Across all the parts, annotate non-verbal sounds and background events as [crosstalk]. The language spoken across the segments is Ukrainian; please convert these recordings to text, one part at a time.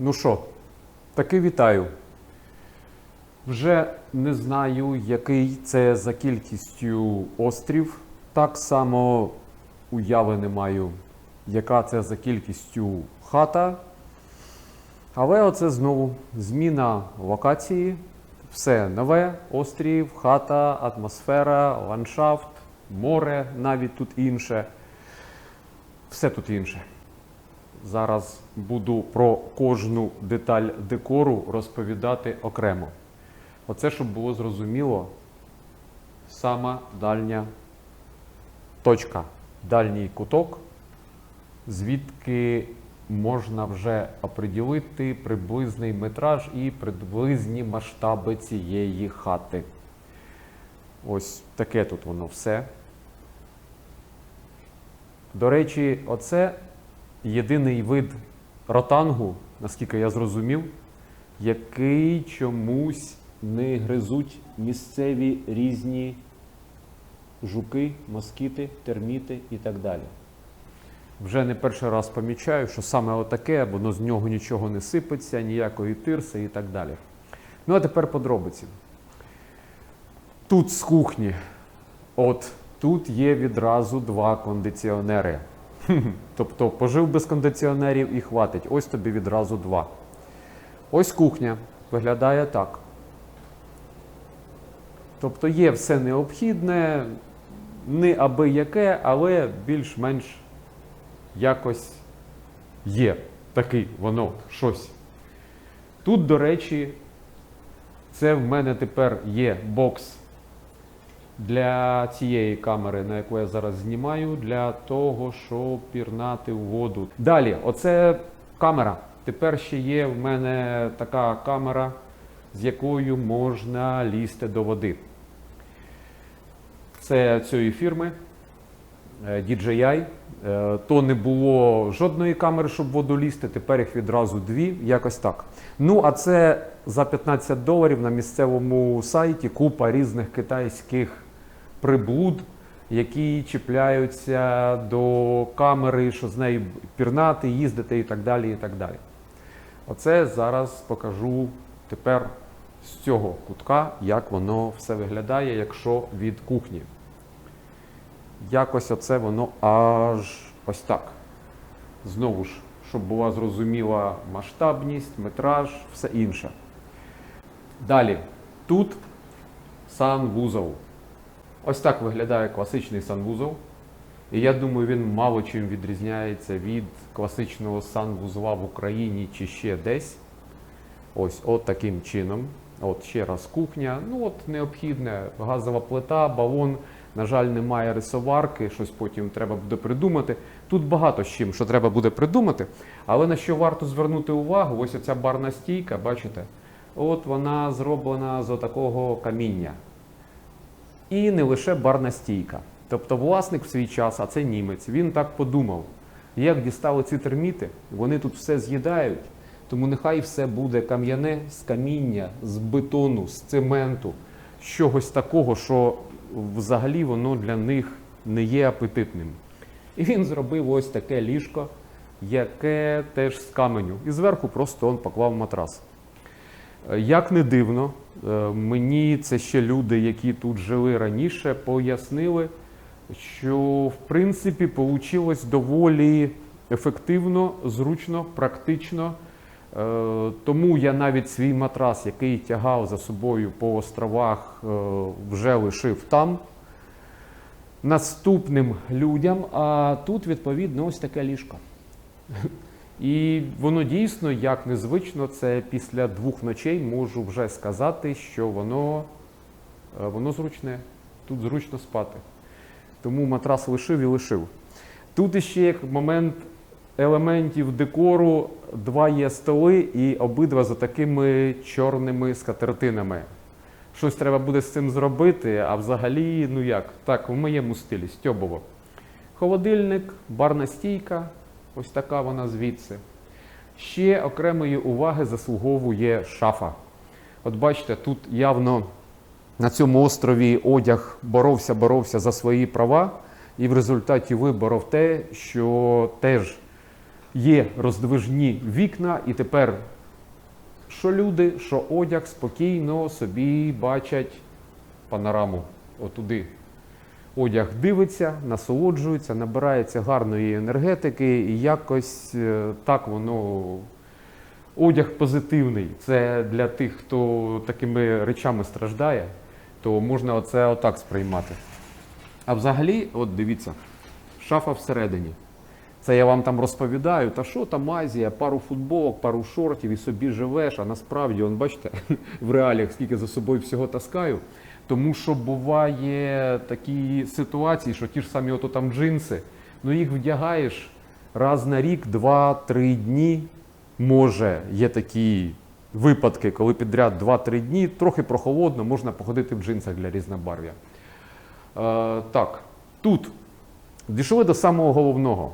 Ну що, таки вітаю. Вже не знаю, який це за кількістю острів. Так само уяви не маю, яка це за кількістю хата. Але оце знову зміна локації. Все нове: острів, хата, атмосфера, ландшафт, море навіть тут інше. Все тут інше. Зараз буду про кожну деталь декору розповідати окремо. Оце, щоб було зрозуміло, сама дальня точка, дальній куток, звідки можна вже оприділити приблизний метраж і приблизні масштаби цієї хати. Ось таке тут воно все. До речі, оце єдиний вид ротангу, наскільки я зрозумів, який чомусь не гризуть місцеві різні жуки, москіти, терміти і так далі. Вже не перший раз помічаю, що саме отаке, воно з нього нічого не сипеться, ніякої тирси і так далі. Ну а тепер подробиці. Тут з кухні, от тут є відразу два кондиціонери. [laughs] Тобто пожив без кондиціонерів і хватить. Ось тобі відразу два. Ось кухня виглядає так. Тобто є все необхідне, не аби яке, але більш-менш якось є такий воно щось. Тут, до речі, це в мене тепер є бокс для цієї камери, на яку я зараз знімаю, для того, щоб пірнати в воду. Далі, оце камера. Тепер ще є в мене така камера, з якою можна лізти до води. Це цієї фірми е, DJI. Е, То не було жодної камери, щоб воду лізти, тепер їх відразу дві, якось так. Ну, а це за 15 доларів на місцевому сайті купа різних китайських приблуд, які чіпляються до камери, що з нею пірнати, їздити і так далі. і так далі. Оце зараз покажу тепер з цього кутка, як воно все виглядає, якщо від кухні. Якось оце воно аж ось так. Знову ж, щоб була зрозуміла масштабність, метраж, все інше. Далі, тут санвузол. Ось так виглядає класичний санвузол. І я думаю, він мало чим відрізняється від класичного санвузла в Україні чи ще десь. Ось от таким чином. От ще раз кухня. Ну от необхідне газова плита, балон. На жаль, немає рисоварки, щось потім треба буде придумати. Тут багато з чим, що треба буде придумати. Але на що варто звернути увагу, ось оця барна стійка, бачите? От вона зроблена з такого каміння. І не лише барна стійка. Тобто власник в свій час, а це німець, він так подумав, як дістали ці терміти, вони тут все з'їдають, тому нехай все буде кам'яне з каміння, з бетону, з цементу, чогось такого, що взагалі воно для них не є апетитним. І він зробив ось таке ліжко, яке теж з каменю. І зверху просто он поклав матрас. Е, Як не дивно, е, мені це ще люди, які тут жили раніше, пояснили, що в принципі вийшло доволі ефективно, зручно, практично. Е, Тому я навіть свій матрас, який тягав за собою по островах, вже лишив там. Наступним людям, а тут, відповідно, ось таке ліжко. І воно дійсно, як незвично, це після двох ночей можу вже сказати, що воно, е, воно зручне, тут зручно спати. Тому матрас лишив і лишив. Тут іще як момент елементів декору, два є столи і обидва за такими чорними скатертинами. Щось треба буде з цим зробити, а взагалі, ну як, так, в моєму стилі, стьобово. Холодильник, барна стійка, ось така вона звідси. Ще окремої уваги заслуговує шафа. От бачите, тут явно на цьому острові одяг боровся, боровся за свої права, і в результаті виборов те, що теж Є роздвижні вікна, і тепер що люди, що одяг спокійно собі бачать панораму отуди. Одяг дивиться, насолоджується, набирається гарної енергетики, і якось е, так воно. Одяг позитивний. Це для тих, хто такими речами страждає, то можна оце отак сприймати. А взагалі, от дивіться, шафа всередині. Це я вам там розповідаю, та що там Азія, пару футболок, пару шортів і собі живеш, а насправді, он, бачите, [laughs] в реаліях скільки за собою всього таскаю. Тому що буває такі ситуації, що ті ж самі ото там джинси, ну їх вдягаєш раз на рік, два-три дні. Може, є такі випадки, коли підряд 2-3 дні, трохи прохолодно, можна походити в джинсах для різнобарв'я. Е, так, тут дійшли до самого головного.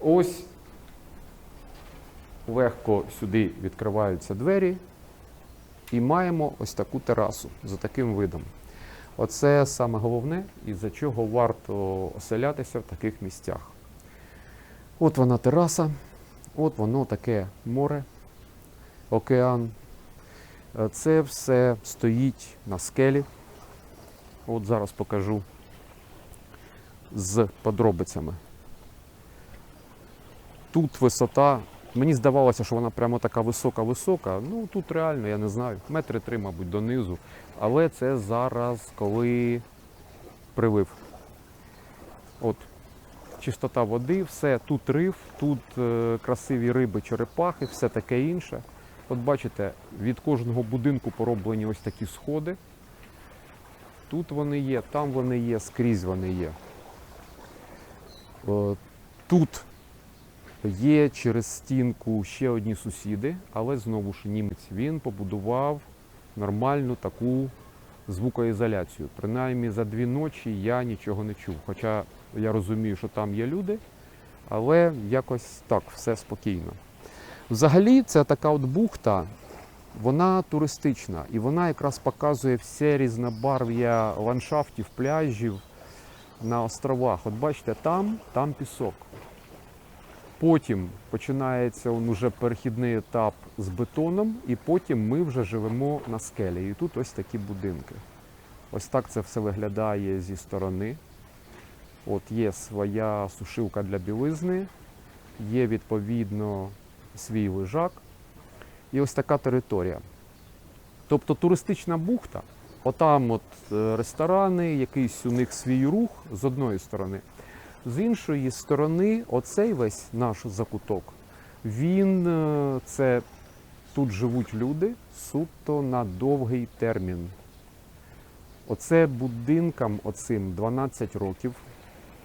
Ось легко сюди відкриваються двері, і маємо ось таку терасу за таким видом. Оце саме головне, із-за чого варто оселятися в таких місцях. От вона тераса, от воно таке море, океан. Це все стоїть на скелі. От зараз покажу з подробицями. Тут висота. Мені здавалося, що вона прямо така висока-висока. Ну тут реально, я не знаю, метри три, мабуть, донизу. Але це зараз, коли прилив. От, чистота води, все, тут риф, тут е, красиві риби, черепахи, все таке інше. От бачите, від кожного будинку пороблені ось такі сходи. Тут вони є, там вони є, скрізь вони є. Е, Тут є через стінку ще одні сусіди, але знову ж німець він побудував нормальну таку звукоізоляцію. Принаймні за дві ночі я нічого не чув. Хоча я розумію, що там є люди, але якось так, все спокійно. Взагалі, це така от бухта, вона туристична і вона якраз показує все різнобарв'я ландшафтів, пляжів на островах. От бачите, там, там пісок. Потім починається он уже перехідний етап з бетоном, і потім ми вже живемо на скелі. І тут ось такі будинки. Ось так це все виглядає зі сторони. От є своя сушилка для білизни, є відповідно свій лежак. І ось така територія. Тобто туристична бухта, отам от е, ресторани, якийсь у них свій рух з одної сторони. З іншої сторони, оцей весь наш закуток, він е, це тут живуть люди суто на довгий термін. Оце будинкам оцим 12 років.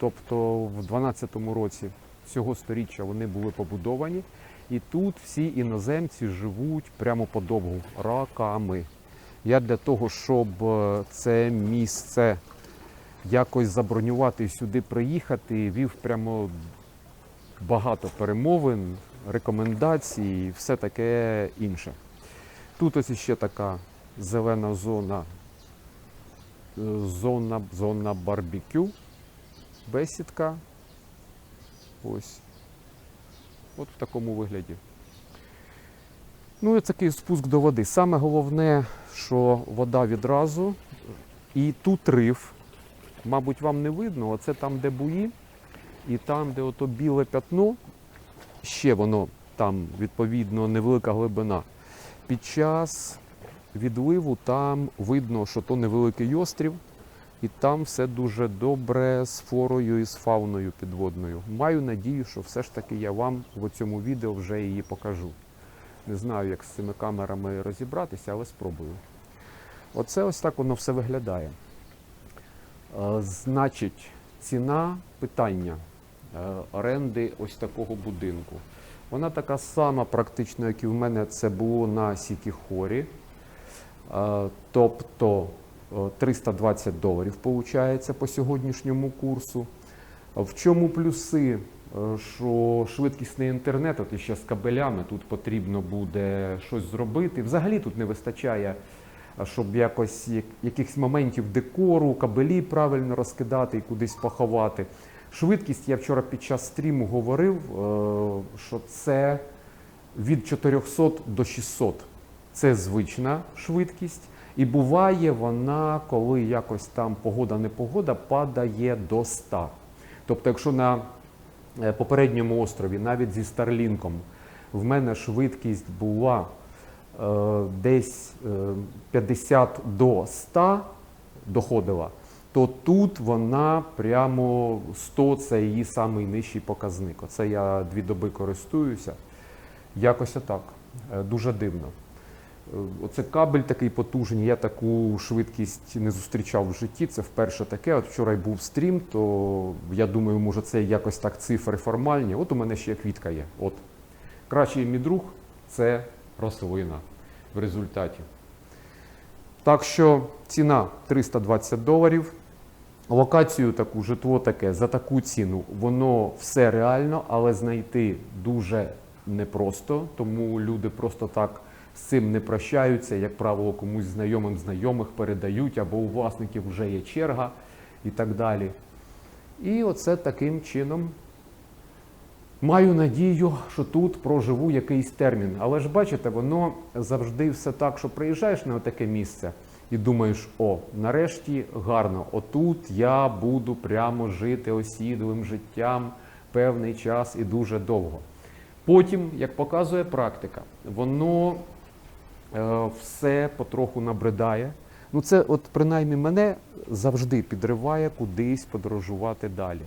Тобто в 12-му році цього сторіччя вони були побудовані. І тут всі іноземці живуть прямо подовгу роками. Я для того, щоб е, це місце якось забронювати сюди приїхати, вів прямо багато перемовин, рекомендацій і все таке інше. Тут ось ще така зелена зона, зона, зона барбекю, бесідка. Ось. От в такому вигляді. Ну і такий спуск до води. Саме головне, що вода відразу. І тут риф. Мабуть, вам не видно, оце там, де буї, і там, де ото біле пятно, ще воно там, відповідно, невелика глибина. Під час відливу там видно, що то невеликий острів, і там все дуже добре з флорою і з фауною підводною. Маю надію, що все ж таки я вам в цьому відео вже її покажу. Не знаю, як з цими камерами розібратися, але спробую. Оце ось так воно все виглядає. Е, Значить, ціна питання е, оренди ось такого будинку. Вона така сама, практично, як і в мене це було на Сікіхорі. Е, Тобто е, 320 доларів виходить по сьогоднішньому курсу. В чому плюси? Що швидкісний інтернет, от іще з кабелями, тут потрібно буде щось зробити. Взагалі тут не вистачає, щоб якось якихось моментів декору, кабелі правильно розкидати і кудись поховати. Швидкість я вчора під час стріму говорив, е, що це від 400 до 600. Це звична швидкість. І буває вона, коли якось там погода не погода, падає до 100. Тобто, якщо на е, попередньому острові, навіть зі Старлінком, в мене швидкість була десь е, 50 до 100 доходила, то тут вона прямо 100 це її самий нижчий показник. Оце я дві доби користуюся. Якось отак. Е, Дуже дивно. Е, Оце кабель такий потужний, я таку швидкість не зустрічав в житті. Це вперше таке. От вчора й був стрім, то я думаю, може це якось так цифри формальні. От у мене ще квітка є. От. Кращий мій друг це рослина в результаті. Так що ціна 320 доларів. Локацію таку, житло таке за таку ціну, воно все реально, але знайти дуже непросто, тому люди просто так з цим не прощаються. Як правило, комусь знайомим знайомих передають, або у власників вже є черга і так далі. І оце таким чином маю надію, що тут проживу якийсь термін. Але ж бачите, воно завжди все так, що приїжджаєш на таке місце і думаєш, о, нарешті гарно, отут я буду прямо жити осідлим життям певний час і дуже довго. Потім, як показує практика, воно е, все потроху набридає. Ну, це, от принаймні, мене завжди підриває кудись подорожувати далі.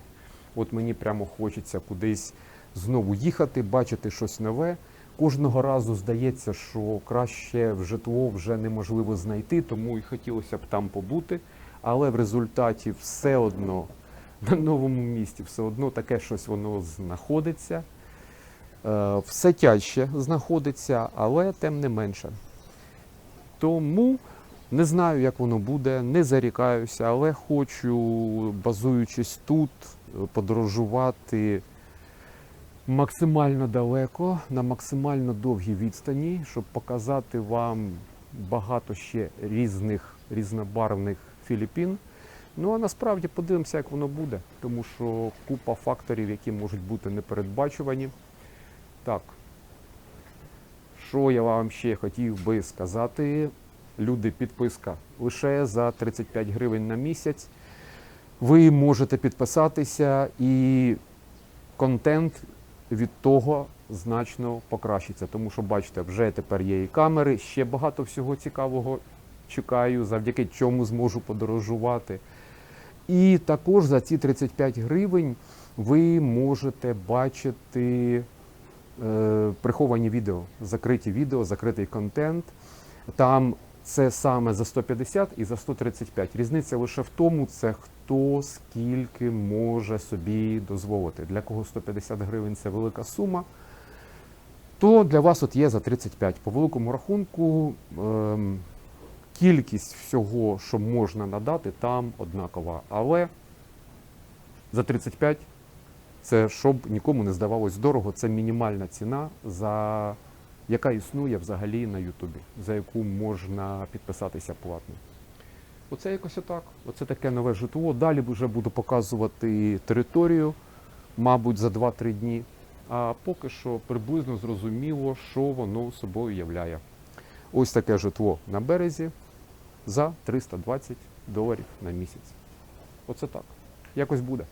От мені прямо хочеться кудись знову їхати, бачити щось нове. Кожного разу здається, що краще в житло вже неможливо знайти, тому і хотілося б там побути. Але в результаті все одно на новому місці все одно таке щось воно знаходиться. Е, Все тяжче знаходиться, але тим не менше. Тому не знаю, як воно буде, не зарікаюся, але хочу, базуючись тут, подорожувати максимально далеко, на максимально довгій відстані, щоб показати вам багато ще різних різнобарвних Філіппін. Ну а насправді подивимося, як воно буде, тому що купа факторів, які можуть бути непередбачувані. Так, що я вам ще хотів би сказати? Люди, підписка лише за 35 гривень на місяць. Ви можете підписатися і контент від того значно покращиться. Тому що, бачите, вже тепер є і камери, ще багато всього цікавого чекаю, завдяки чому зможу подорожувати. І також за ці 35 гривень ви можете бачити е, приховані відео, закриті відео, закритий контент. Там це саме за 150 і за 135. Різниця лише в тому, це хто скільки може собі дозволити. Для кого 150 гривень це велика сума, то для вас от є за 35. По великому рахунку ем, кількість всього, що можна надати, там однакова. Але за 35 це щоб нікому не здавалось дорого, це мінімальна ціна, за яка існує взагалі на Ютубі, за яку можна підписатися платно. Оце якось отак. Оце таке нове житло. Далі вже буду показувати територію, мабуть, за 2-3 дні. А поки що приблизно зрозуміло, що воно собою являє. Ось таке житло на березі за 320 доларів на місяць. Оце так. Якось буде.